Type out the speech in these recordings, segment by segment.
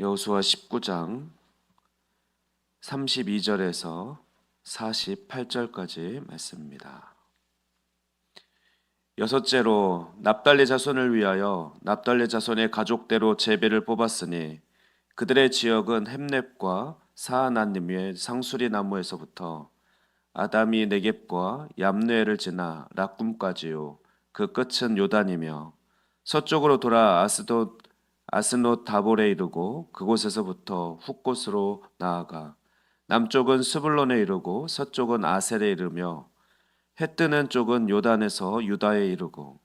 여호수아 19장 32절에서 48절까지 말씀입니다. 여섯째로 납달리 자손을 위하여 납달리 자손의 가족대로 제비를 뽑았으니 그들의 지역은 햄렙과 사하나님의 상수리 나무에서부터 아담이 네겝과 얌느에를 지나 락꿈까지요 그 끝은 요단이며 서쪽으로 돌아 아스돗 아스노 다볼에 이르고 그곳에서부터 훗곳으로 나아가 남쪽은 스불론에 이르고 서쪽은 아셀에 이르며 해 뜨는 쪽은 요단에서 유다에 이르고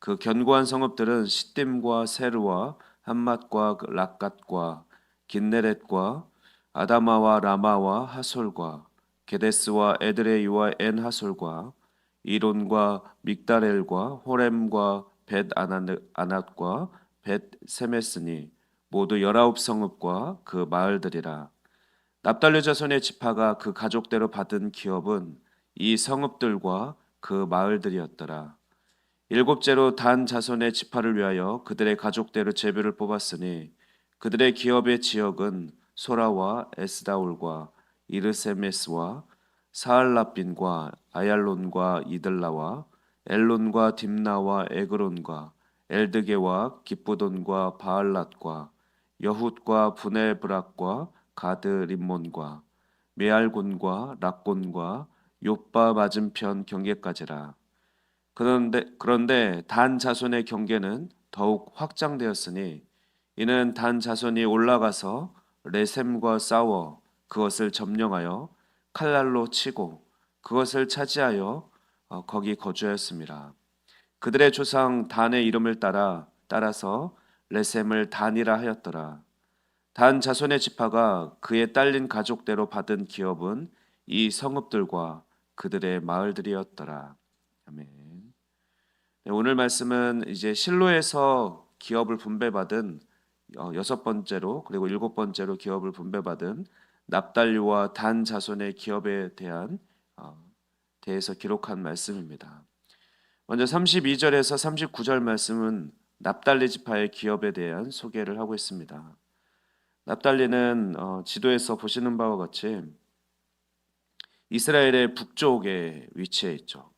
그 견고한 성읍들은 시딤과 세르와 한맛과 락갓과 긴네렛과 아다마와 라마와 하솔과 게데스와 에드레이와 엔하솔과 이론과 믹다렐과 호렘과 벳 아낫과 벳 세메스니 모두 열아홉 성읍과 그 마을들이라 납달리 자손의 지파가 그 가족대로 받은 기업은 이 성읍들과 그 마을들이었더라. 일곱째로 단 자손의 지파를 위하여 그들의 가족대로 제비를 뽑았으니 그들의 기업의 지역은 소라와 에스다올과 이르세메스와 사알라빈과 아얄론과 이들라와 엘론과 딥나와 에그론과 엘드게와 기쁘돈과 바알랏과 여훗과 부네브락과 가드 림몬과 메알곤과 락곤과 요빠 맞은편 경계까지라. 그런데 그런데 단 자손의 경계는 더욱 확장되었으니 이는 단 자손이 올라가서 레셈과 싸워 그것을 점령하여 칼날로 치고 그것을 차지하여 어, 거기 거주하였습니다. 그들의 조상 단의 이름을 따라 따라서 레셈을 단이라 하였더라. 단 자손의 지파가 그의 딸린 가족대로 받은 기업은 이 성읍들과 그들의 마을들이었더라. 아멘. 네, 오늘 말씀은 이제 실로에서 기업을 분배받은 어, 여섯 번째로 그리고 일곱 번째로 기업을 분배받은 납달리와 단 자손의 기업에 대한 어, 대해서 기록한 말씀입니다. 먼저 32절에서 39절 말씀은 납달리 지파의 기업에 대한 소개를 하고 있습니다. 납달리는 어, 지도에서 보시는 바와 같이 이스라엘의 북쪽에 위치해 있죠.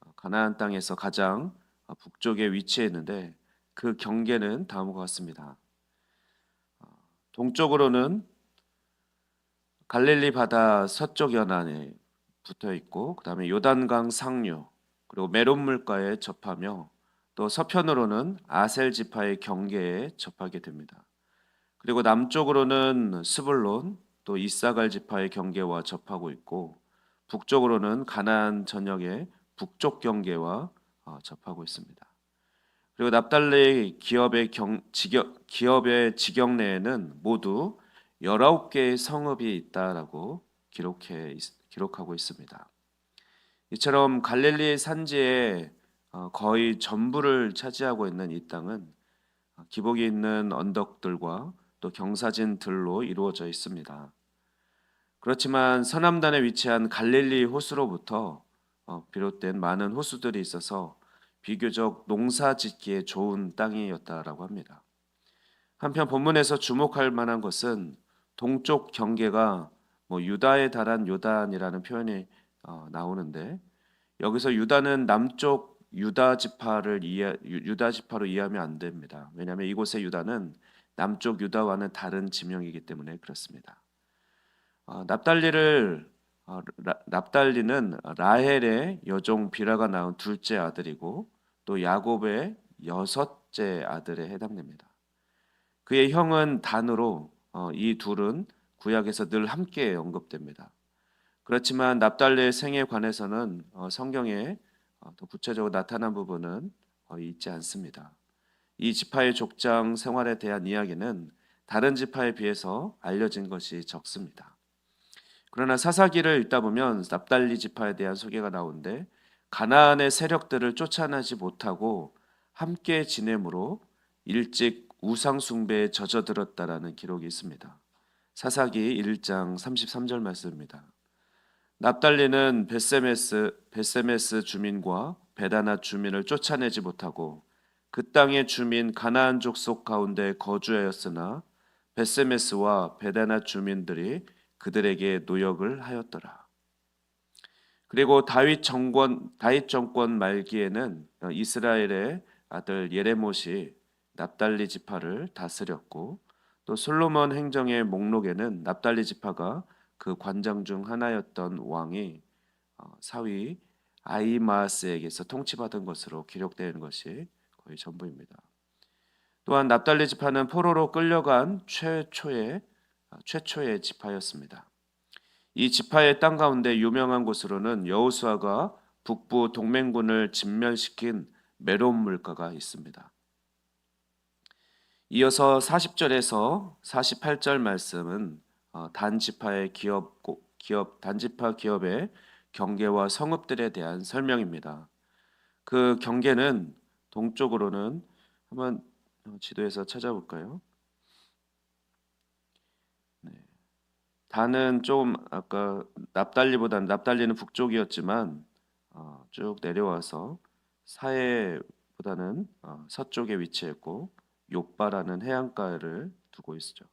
어, 가나안 땅에서 가장 어, 북쪽에 위치해 있는데 그 경계는 다음과 같습니다. 어, 동쪽으로는 갈릴리 바다 서쪽 연안에 붙어 있고 그다음에 요단강 상류 그리고 메론 물가에 접하며 또 서편으로는 아셀 지파의 경계에 접하게 됩니다. 그리고 남쪽으로는 스불론 또 이사갈 지파의 경계와 접하고 있고 북쪽으로는 가나안 전역의 북쪽 경계와 어, 접하고 있습니다. 그리고 납달리 기업의 경, 지격, 기업의 지경 내에는 모두 19개의 성읍이 있다라고 기록해 기록하고 있습니다. 이처럼 갈릴리 산지의 어, 거의 전부를 차지하고 있는 이 땅은 어, 기복이 있는 언덕들과 또 경사진 들로 이루어져 있습니다. 그렇지만 서남단에 위치한 갈릴리 호수로부터 어, 비롯된 많은 호수들이 있어서 비교적 농사 짓기에 좋은 땅이었다라고 합니다. 한편 본문에서 주목할 만한 것은 동쪽 경계가 뭐 유다에 달한 요단이라는 표현이 어, 나오는데 여기서 유다는 남쪽 유다 지파를 이해 유다 지파로 이해하면 안 됩니다. 왜냐하면 이곳의 유다는 남쪽 유다와는 다른 지명이기 때문에 그렇습니다. 어, 납달리를 어, 라, 납달리는 라헬의 여종 비라가 낳은 둘째 아들이고 또 야곱의 여섯째 아들에 해당됩니다. 그의 형은 단으로 어, 이 둘은 구약에서 늘 함께 언급됩니다. 그렇지만 납달리의 생에 관해서는 어, 성경에 어, 더 구체적으로 나타난 부분은 어, 있지 않습니다. 이 지파의 족장 생활에 대한 이야기는 다른 지파에 비해서 알려진 것이 적습니다. 그러나 사사기를 읽다 보면 납달리 지파에 대한 소개가 나오는데 가나안의 세력들을 쫓아내지 못하고 함께 지내므로 일찍 우상 숭배에 젖어들었다라는 기록이 있습니다. 사사기 1장 33절 말씀입니다. 납달리는 베세메스 베세메스 주민과 베다나 주민을 쫓아내지 못하고 그 땅의 주민 가나안 족속 가운데 거주하였으나 베세메스와 베다나 주민들이 그들에게 노역을 하였더라. 그리고 다윗 정권 다윗 정권 말기에는 이스라엘의 아들 예레못이 납달리 지파를 다스렸고 또 솔로몬 행정의 목록에는 납달리 지파가 그 관장 중 하나였던 왕이 어, 사위 아이마스에게서 통치받은 것으로 기록되는 것이 거의 전부입니다. 또한 납달리 지파는 포로로 끌려간 최초의 아, 최초의 지파였습니다. 이 지파의 땅 가운데 유명한 곳으로는 여호수아가 북부 동맹군을 진멸시킨 메론 물가가 있습니다. 이어서 40절에서 48절 말씀은 어, 단 지파의 기업 기업 단지파 기업의 경계와 성읍들에 대한 설명입니다. 그 경계는 동쪽으로는 한번 지도에서 찾아볼까요? 네. 단은 좀 아까 납달리보다는 납달리는 북쪽이었지만 어, 쭉 내려와서 사해보다는 어, 서쪽에 위치했고 욕바라는 해안가를 두고 있죠.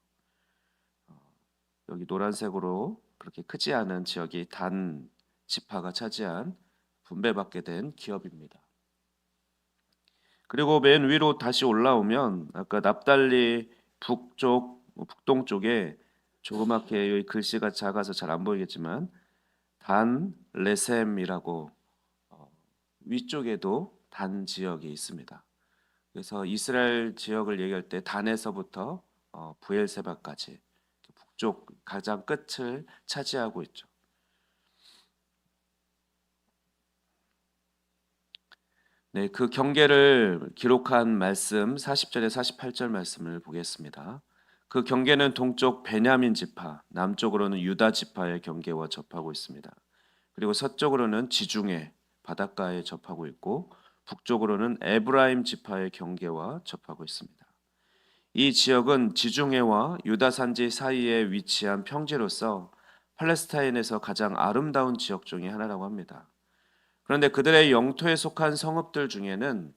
어, 여기 노란색으로 그렇게 크지 않은 지역이 단 지파가 차지한 분배받게 된 기업입니다. 그리고 맨 위로 다시 올라오면 아까 납달리 북쪽 뭐 북동쪽에 조그맣게 여기 글씨가 작아서 잘 안 보이겠지만 단 레셈이라고 어, 위쪽에도 단 지역이 있습니다. 그래서 이스라엘 지역을 얘기할 때 단에서부터 어, 부엘세바까지 북 쪽 가장 끝을 차지하고 있죠. 네, 그 경계를 기록한 말씀 40절에 48절 말씀을 보겠습니다. 그 경계는 동쪽 베냐민 지파, 남쪽으로는 유다 지파의 경계와 접하고 있습니다. 그리고 서쪽으로는 지중해 바닷가에 접하고 있고 북쪽으로는 에브라임 지파의 경계와 접하고 있습니다. 이 지역은 지중해와 유다 산지 사이에 위치한 평지로서 팔레스타인에서 가장 아름다운 지역 중의 하나라고 합니다. 그런데 그들의 영토에 속한 성읍들 중에는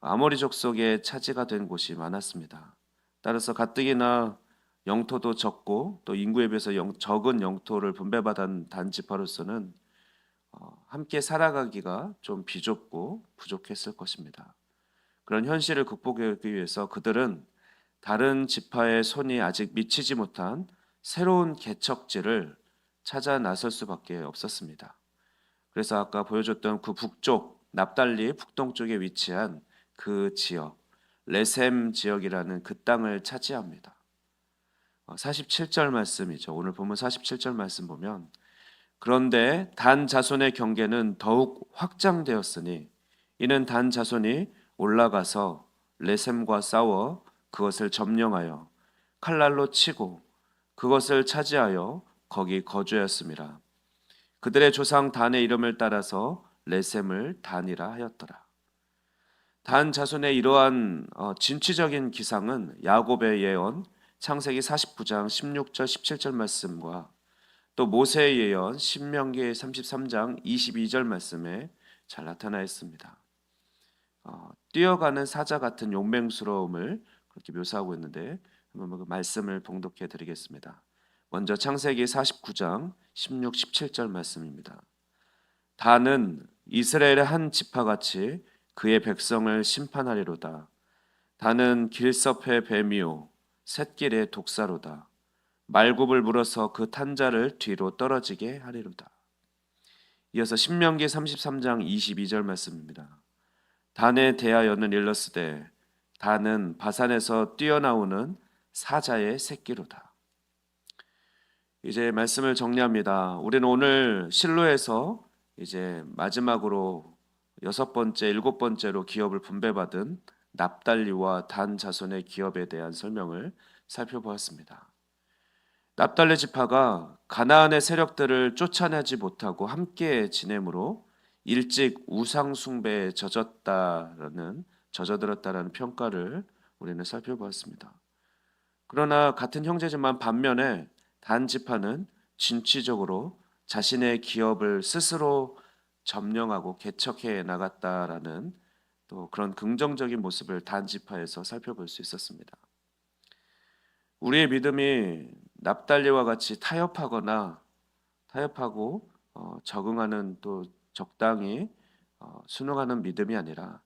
아모리 족속의 차지가 된 곳이 많았습니다. 따라서 가뜩이나 영토도 적고 또 인구에 비해서 영, 적은 영토를 분배받은 단지파로서는 어, 함께 살아가기가 좀 비좁고 부족했을 것입니다. 그런 현실을 극복하기 위해서 그들은 다른 지파의 손이 아직 미치지 못한 새로운 개척지를 찾아 나설 수밖에 없었습니다. 그래서 아까 보여줬던 그 북쪽 납달리 북동쪽에 위치한 그 지역 레셈 지역이라는 그 땅을 차지합니다. 47절 어, 말씀이죠. 오늘 보면 47절 말씀 보면 그런데 단 자손의 경계는 더욱 확장되었으니 이는 단 자손이 올라가서 레셈과 싸워 그것을 점령하여 칼날로 치고 그것을 차지하여 거기 거주하였습니다. 그들의 조상 단의 이름을 따라서 레셈을 단이라 하였더라. 단 자손의 이러한 어, 진취적인 기상은 야곱의 예언 창세기 49장 16절 17절 말씀과 또 모세의 예언 신명기 33장 22절 말씀에 잘 나타나 있습니다. 어, 뛰어가는 사자 같은 용맹스러움을 그렇게 묘사하고 있는데 한번 그 말씀을 봉독해 드리겠습니다. 먼저 창세기 49장 16, 17절 말씀입니다. 다는 이스라엘의 한 지파같이 그의 백성을 심판하리로다. 다는 길섭의 뱀이요 샛길의 독사로다. 말굽을 물어서 그 탄자를 뒤로 떨어지게 하리로다. 이어서 신명기 33장 22절 말씀입니다. 단에 대하여는 일러스되 단은 바산에서 뛰어나오는 사자의 새끼로다. 이제 말씀을 정리합니다. 우리는 오늘 실로에서 이제 마지막으로 여섯 번째, 일곱 번째로 기업을 분배받은 납달리와 단 자손의 기업에 대한 설명을 살펴보았습니다. 납달리 지파가 가나안의 세력들을 쫓아내지 못하고 함께 지내므로 일찍 우상 숭배에 젖었다라는 젖어들었다라는 평가를 우리는 살펴보았습니다. 그러나 같은 형제지만 반면에 단 지파는 진취적으로 자신의 기업을 스스로 점령하고 개척해 나갔다라는 또 그런 긍정적인 모습을 단 지파에서 살펴볼 수 있었습니다. 우리의 믿음이 납달리와 같이 타협하거나 타협하고 어, 적응하는 또 적당히 어, 순응하는 믿음이 아니라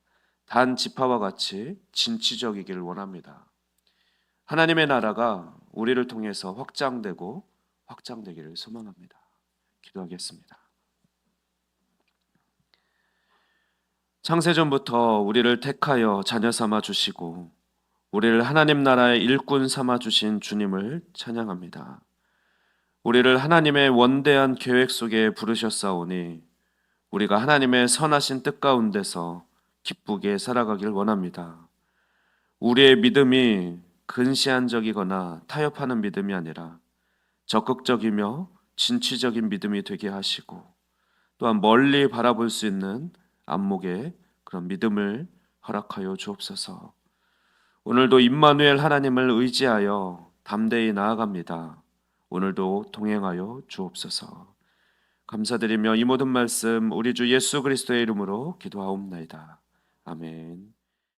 단 지파와 같이 진취적이기를 원합니다. 하나님의 나라가 우리를 통해서 확장되고 확장되기를 소망합니다. 기도하겠습니다. 창세전부터 우리를 택하여 자녀 삼아 주시고 우리를 하나님 나라의 일꾼 삼아 주신 주님을 찬양합니다. 우리를 하나님의 원대한 계획 속에 부르셨사오니 우리가 하나님의 선하신 뜻 가운데서 기쁘게 살아가길 원합니다. 우리의 믿음이 근시안적이거나 타협하는 믿음이 아니라 적극적이며 진취적인 믿음이 되게 하시고 또한 멀리 바라볼 수 있는 안목의 그런 믿음을 허락하여 주옵소서. 오늘도 임마누엘 하나님을 의지하여 담대히 나아갑니다. 오늘도 동행하여 주옵소서. 감사드리며 이 모든 말씀 우리 주 예수 그리스도의 이름으로 기도하옵나이다. 아멘.